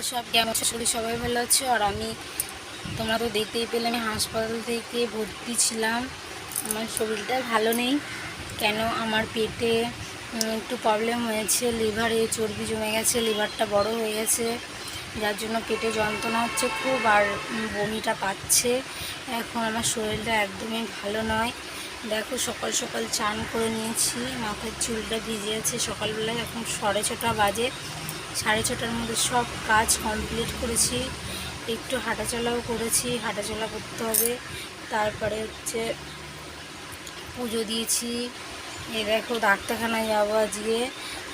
সব কেমন শরীর সবাই ভালো আছে? আর আমি, তোমরা তো দেখতেই পেলে, আমি হাসপাতাল থেকে ভর্তি ছিলাম। আমার শরীরটা ভালো নেই। কেন? আমার পেটে একটু প্রবলেম হয়েছে। লিভারে চর্বি জমে গেছে লিভারটা বড় হয়ে গেছে। যার জন্য পেটে যন্ত্রণা হচ্ছে খুব আর বমিটা পাচ্ছে। এখন আমার শরীরটা একদমই ভালো নয়। দেখো, সকাল সকাল চান করে নিয়েছি। মাথার চুলটা ভিজে আছে। সকালবেলায় এখন সাড়ে ছটা বাজে। সাড়ে ছটার মধ্যে সব কাজ কমপ্লিট করেছি। একটু হাঁটাচলাও করেছি, হাঁটাচলা করতে হবে। তারপরে হচ্ছে পুজো দিয়েছি। এ দেখো ডাক্তারখানায় যাব আজকে।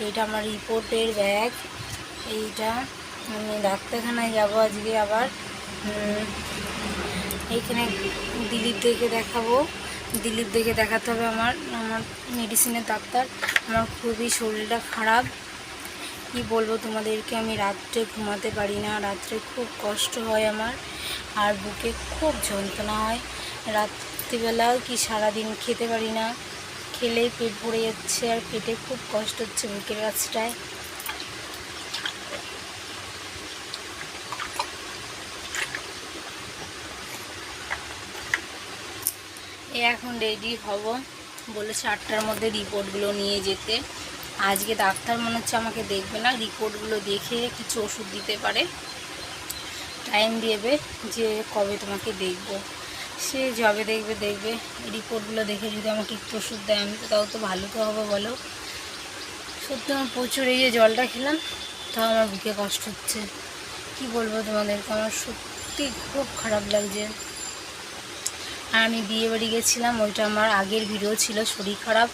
এইটা আমার রিপোর্টের ব্যাগ। এইটা আমি ডাক্তারখানায় যাব আজকে আবার। এইখানে দিলীপ দেখে দেখাবো। দিলীপ দেখে দেখাতে হবে আমার আমার মেডিসিনের ডাক্তার। আমার খুবই শরীরটা খারাপ। কি বলব তোমাদেরকে? আমি রাত্রে ঘুমাতে পারি না। রাত্রে খুব কষ্ট হয় আমার। আর বুকে খুব যন্ত্রণা হয়। রাত্রিবেলাও কি সারাদিন খেতে পারি না। খেলেই পেট ভরে যাচ্ছে আর পেটে খুব কষ্ট হচ্ছে বুকের কাছটায় এখন রেডি হব। বলেছে আটটার মধ্যে রিপোর্টগুলো নিয়ে যেতে। আজকে ডাক্তার মনে হচ্ছে আমাকে দেখবে না, রিপোর্টগুলো দেখে কিছু ওষুধ দিতে পারে। টাইম দেবে যে কবে তোমাকে দেখব। সে যবে দেখবে দেখবে। রিপোর্টগুলো দেখে যদি আমাকে একটু ওষুধ দেয়, আমি তো তাও তো ভালো তো হবে বলো। সত্যি আমার প্রচুর এই যে জলটা খেলাম, তাও আমার বুকে কষ্ট হচ্ছে। কি বলব তোমাদেরকে? আমার সত্যি খুব খারাপ লাগছে। আর আমি বিয়ে বাড়ি গেছিলাম, ওইটা আমার আগের ভিডিও ছিল, শরীর খারাপ।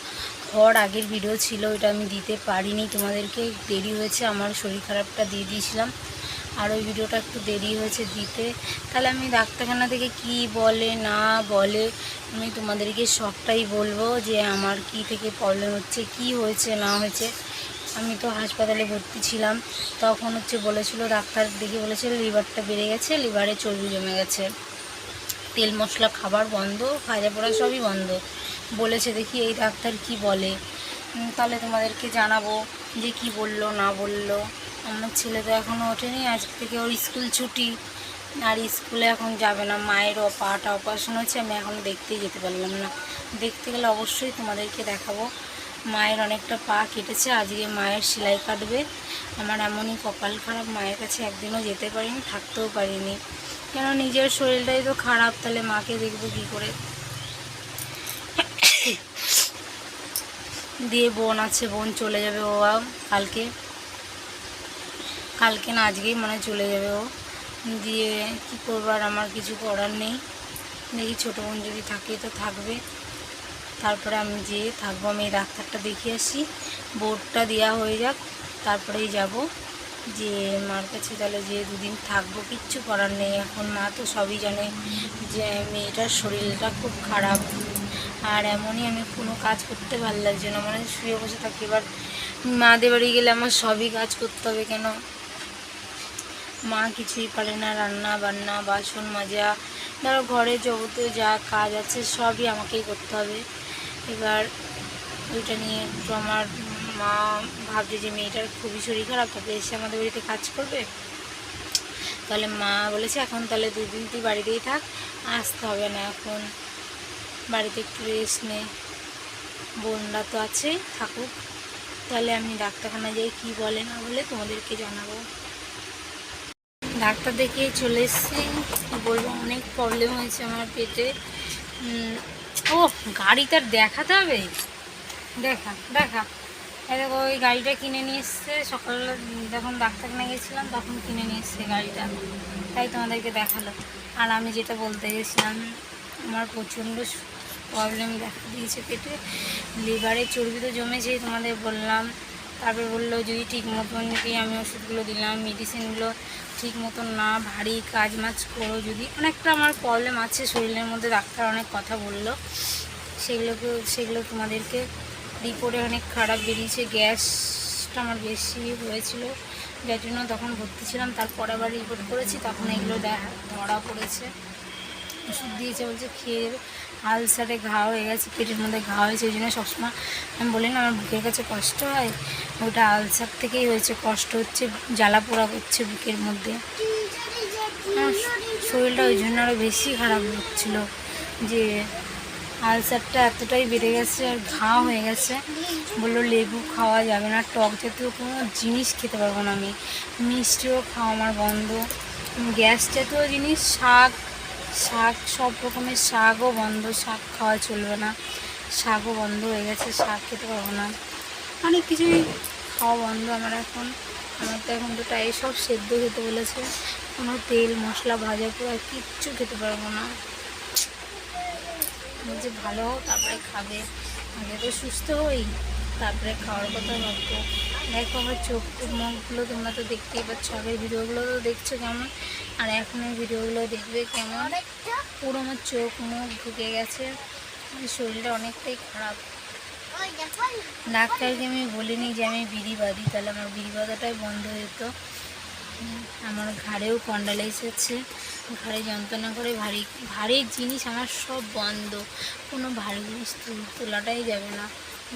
হওয়ার আগের ভিডিও ছিল, ওইটা আমি দিতে পারিনি তোমাদেরকে। দেরি হয়েছে, আমার শরীর খারাপটা দিয়ে দিয়েছিলাম। আর ওই ভিডিওটা একটু দেরি হয়েছে দিতে। তাহলে আমি ডাক্তারখানা থেকে কি বলে, না বলে, আমি তোমাদেরকে সবটাই বলব যে আমার কি থেকে প্রবলেম হচ্ছে, কি হয়েছে, না হয়েছে। আমি তো হাসপাতালে ভর্তি ছিলাম, তখন হচ্ছে বলেছিল, ডাক্তার দেখে বলেছিল লিভারটা বেড়ে গেছে লিভারে চর্বি জমে গেছে। তেল মশলা খাবার বন্ধ ভাজা পোড়া সবই বন্ধ। বলেছে দেখি এই ডাক্তার কি বলে। তাহলে তোমাদেরকে জানাব যে কি বলল, না বলল। আমার ছেলে তো এখনও ওঠেনি, আজ থেকে ওর স্কুল ছুটি। আর স্কুলে এখন যাবে না, মায়ের পাটা অপারেশন হচ্ছে আমি এখন দেখতেই যেতে পারলাম না। দেখতে গেলে অবশ্যই তোমাদেরকে দেখাবো। মায়ের অনেকটা পা কেটেছে, আজকে মায়ের সেলাই কাটবে। আমার এমনই কপাল খারাপ, মায়ের কাছে একদিনও যেতে পারিনি, থাকতেও পারিনি। কেন নিজের শরীরটাই তো খারাপ? তাহলে মাকে দেখব কী করে? দিয়ে বোন আছে, বোন চলে যাবে ও কালকে। কালকে না, আজকেই মনে চলে যাবে ও। দিয়ে কী করব আর আমার কিছু করার নেই। দেখি ছোটো বোন যদি থাকে তো থাকবে। তারপরে আমি যেয়ে থাকব, আমি এই ডাক্তারটা দেখিয়ে আসি। বোর্ডটা দেওয়া হয়ে যাক, তারপরেই যাব। যে মার কাছে তাহলে যে দুদিন থাকব, কিচ্ছু করার নেই। এখন মা তো সবই জানে যে মেয়েটার শরীরটা খুব খারাপ। আর এমনই আমি কোনো কাজ করতে ভালো লাগছে না। মানে শুয়ে বসে থাকি। এবার মাদের বাড়ি গেলে আমার সবই কাজ করতে হবে কেন? মা কিছুই পারে না। রান্না বান্না, বাসন মাজা, ধরো ঘরে যাবতীয় যা কাজ আছে সবই আমাকেই করতে হবে। এবার ওইটা নিয়ে একটু আমার মা ভাবছে যে মেয়েটার খুবই শরীর খারাপ তাকে এসে আমাদের বাড়িতে কাজ করবে? তাহলে মা বলেছে, এখন তাহলে দুদিন তুই বাড়িতেই থাক, আসতে হবে না এখন। বাড়িতে একটু রেস্ট নে। বোনরা তো আছে, থাকুক। তাহলে আমি ডাক্তারখানায় যাই, কী বলে না বলে তোমাদেরকে জানাব। ডাক্তার দেখিয়ে চলে এসেছি। কী বলব, অনেক প্রবলেম হয়েছে আমার পেটে। ও গাড়িটার দেখাতে হবে? দেখা দেখা। দেখো, ওই গাড়িটা কিনে নিয়ে এসছে। সকালবেলা যখন ডাক্তারখানা গেছিলাম তখন কিনে নিয়ে এসছে গাড়িটা। তাই তোমাদেরকে দেখাল। আর আমি যেটা বলতে গেছিলাম, আমার প্রচণ্ড প্রবলেম দেখা দিয়েছে পেটে। লিভারে চর্বি তো জমেছেই তোমাদের বললাম। তারপরে বলল, যদি ঠিক মতন যদি আমি ওষুধগুলো দিলাম মেডিসিনগুলো ঠিক মতন না, ভারী কাজ মাজ করো যদি। অনেকটা আমার প্রবলেম আছে, শরীরের মধ্যে ডাক্তার অনেক কথা বলল। সেগুলোকে, সেগুলো তোমাদেরকে রিপোর্টে অনেক খারাপ বেরিয়েছে, গ্যাসটা আমার বেশি হয়েছিল। যার জন্য তখন ভর্তি ছিলাম, তারপর আবার রিপোর্ট করেছি, তখন এগুলো ধরা পড়েছে। ওষুধ দিয়েছে বলছে, খেয়ে আলসারে ঘা হয়ে গেছে, পেটের মধ্যে ঘা হয়েছে, ওই জন্য সবসময় আমি বলি না, আমার বুকের কাছে কষ্ট হয়, ওটা আলসার থেকেই হয়েছে, কষ্ট হচ্ছে, জ্বালা পোড়া করছে বুকের মধ্যে। শরীরটা ওই জন্য আরও বেশি খারাপ হচ্ছিল যে আলসারটা এতটাই বেড়ে গেছে আর ঘা হয়ে গেছে। বলল লেবু খাওয়া যাবে না, টক জাতীয় কোনো জিনিস খেতে পারব না আমি। মিষ্টিও খাওয়া আমার বন্ধ। গ্যাস জাতীয় জিনিস, শাক শাক, সব রকমের শাকও বন্ধ, শাক খাওয়া চলবে না। শাকও বন্ধ হয়ে গেছে, শাক খেতে পারব না। অনেক কিছুই খাওয়া বন্ধ আমার এখন। আমার তো এখন তো টাই সব সেদ্ধ খেতে বলেছে। কোনো তেল, মশলা, ভাজা, পোড়া কিচ্ছু খেতে পারব না। বলছে ভালো হোক তারপরে খাবে। আগে তো সুস্থ হই তারপরে খাওয়ার কথা ভাববো। দেখো আমার চোখ মুখগুলো তোমরা তো দেখতেই পাচ্ছ আগের ভিডিওগুলো তো দেখছ কেমন? আর এখনের ভিডিওগুলো দেখবে কেমন? পুরো আমার চোখ মুখ ঢুকে গেছে শরীরটা অনেকটাই খারাপ। ডাক্তারকে আমি বলিনি যে আমি বিড়ি বাঁধি তাহলে আমার বিড়ি বাঁধাটাই বন্ধ হয়ে যেত। আমার ঘাড়েও কন্ডালাইস আছে ঘাড়ে যন্ত্রণা করে ভারী ভারী জিনিস আমার সব বন্ধ। কোনো ভারী জিনিস তোলাটাই যাবে না।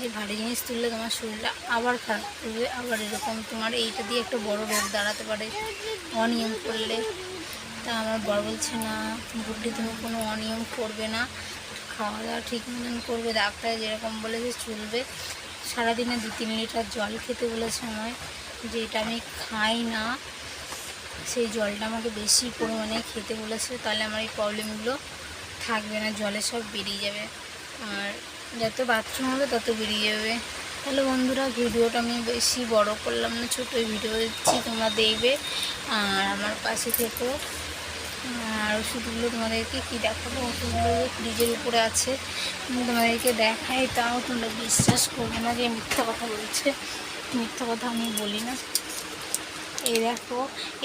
যে ভারী জিনিস তুললে তোমার শরীরটা আবার খারাপ করবে, আবার এরকম তোমার এইটা দিয়ে একটা বড় রোগ দাঁড়াতে পারে, অনিয়ম করলে। তা আমার বর বলছে, না বুদ্ধি তুমি কোনো অনিয়ম করবে না। খাওয়া দাওয়া ঠিক মতন করবে। ডাক্তার যেরকম বলেছে, চলবে। সারাদিনে দু তিন লিটার জল খেতে বলেছে আমায় যেটা আমি খাই না। সেই জলটা আমাকে বেশি পরিমাণে খেতে বলেছে তাহলে আমার এই প্রবলেমগুলো থাকবে না, জলে সব বেরিয়ে যাবে। আর যত বাথরুম হবে তত বেরিয়ে যাবে। তাহলে বন্ধুরা, ভিডিওটা আমি বেশি বড় করলাম না, ছোটো ভিডিও দিচ্ছি, তোমরা দেখবে। আর আমার পাশে থেকো। আর ওষুধগুলো তোমাদেরকে কী দেখাবো? ওষুধগুলো ফ্রিজের উপরে আছে তোমাদেরকে দেখাই, তাও তোমরা বিশ্বাস করবে না যে মিথ্যা কথা বলছে। মিথ্যা কথা আমি বলি না। এই দেখো,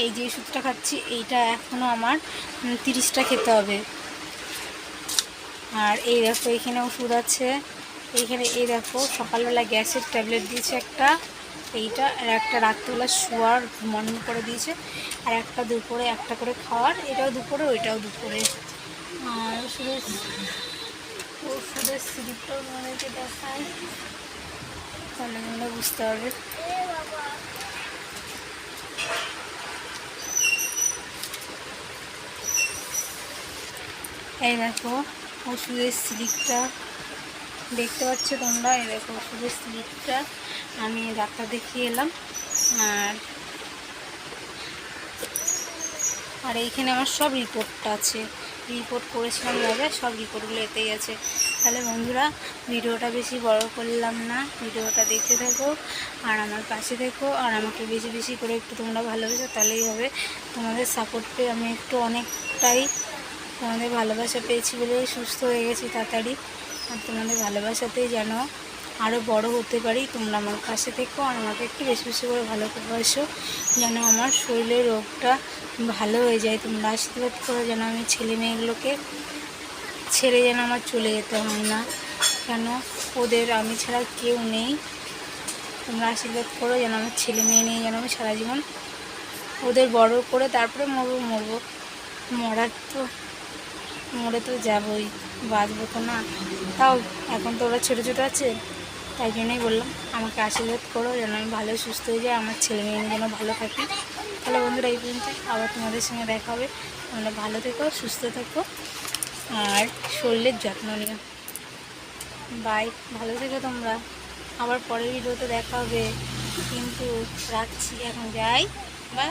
এই যে ওষুধটা খাচ্ছি, এইটা এখনও আমার তিরিশটা খেতে হবে। আর এই দেখো এখানে ওষুধ আছে। এইখানে, এই দেখো, সকালবেলা গ্যাসের ট্যাবলেট দিয়েছে একটা, এইটা, আর একটা রাত্রিবেলা শোয়ার ঘুমানোর করে দিয়েছে, আর একটা দুপুরে একটা করে খাওয়ার, এটাও দুপুরে, ওইটাও দুপুরে। আর ওষুধের ওষুধের স্লিপটাও তোমাদেরকে দেখায় তাহলে বুঝতে পারবে। এই দেখো, ওষুধের স্লিপটা দেখতে পাচ্ছ তোমরা? এই দেখো, ওষুধের স্লিপটা আমি ডাক্তার দেখিয়ে এলাম। আর আর এইখানে আমার সব রিপোর্টটা আছে। রিপোর্ট করেছিলাম দাদা সব রিপোর্টগুলো এতেই আছে। তাহলে বন্ধুরা, ভিডিওটা বেশি বড় করলাম না। ভিডিওটা দেখতে থাকো, আর আমার পাশে থেকো, আর আমাকে বেশি বেশি করে একটু তোমরা ভালোবেসো, তাহলেই হবে। তোমাদের সাপোর্ট পেয়ে আমি একটু অনেকটাই তোমাদের ভালোবাসা পেয়েছি বলে সুস্থ হয়ে গেছি তাড়াতাড়ি। আর তোমাদের ভালোবাসাতেই যেন আরও বড় হতে পারি। তোমরা আমার পাশে থেকো আর আমাকে একটু বেশি বেশি করে ভালো ভালোবাসো। যেন আমার শরীরের রোগটা ভালো হয়ে যায়। তোমরা আশীর্বাদ করো যেন আমি ছেলে মেয়েগুলোকে ছেড়ে যেন আমার চলে যেতে হয় না। কেন ওদের আমি ছাড়া কেউ নেই। তোমরা আশীর্বাদ করো যেন আমার ছেলে মেয়ে নিয়ে যেন আমি সারা জীবন ওদের বড় করে তারপরে মরবো মরবো। মরার তো মরে তো যাবই, বাঁচবো তো না। তাও এখন তো ওরা ছোটো ছোটো আছে, তাই জন্যই বললাম, আমাকে আশীর্বাদ করো যেন আমি ভালো সুস্থ হয়ে যাই, আমার ছেলে মেয়ে যেন ভালো থাকি। তাহলে বন্ধুরা, এই পর্যন্ত আবার তোমাদের সঙ্গে দেখা হবে। তোমরা ভালো থেকো, সুস্থ থেকো, আর শরীরের যত্ন নিও। বাই ভালো থেকো তোমরা। আবার পরের ভিডিওতে দেখা হবে। কিন্তু রাখছি, এখন যাই। বাই